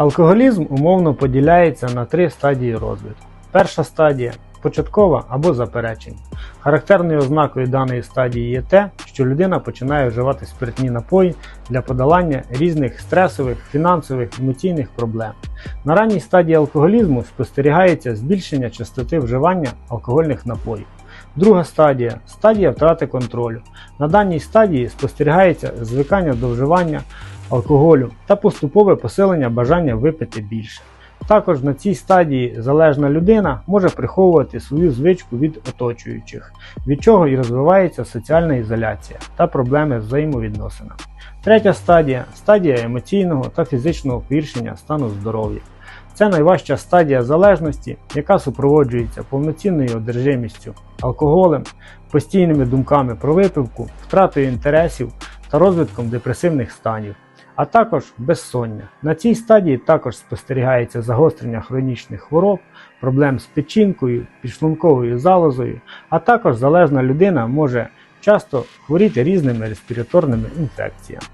Алкоголізм умовно поділяється на три стадії розвитку. Перша стадія початкова або заперечення. Характерною ознакою даної стадії є те, що людина починає вживати спиртні напої для подолання різних стресових, фінансових, емоційних проблем. На ранній стадії алкоголізму спостерігається збільшення частоти вживання алкогольних напоїв. Друга стадія стадія втрати контролю. На даній стадії спостерігається звикання до вживання алкоголю та поступове посилення бажання випити більше. Також на цій стадії залежна людина може приховувати свою звичку від оточуючих, від чого і розвивається соціальна ізоляція та проблеми з взаємовідносинами. Третя стадія стадія емоційного та фізичного погіршення стану здоров'я. Це найважча стадія залежності, яка супроводжується повноцінною одержимістю алкоголем, постійними думками про випивку, втратою інтересів та розвитком депресивних станів, а також безсоння. На цій стадії також спостерігається загострення хронічних хвороб, проблем з печінкою, підшлунковою залозою, а також залежна людина може часто хворіти різними респіраторними інфекціями.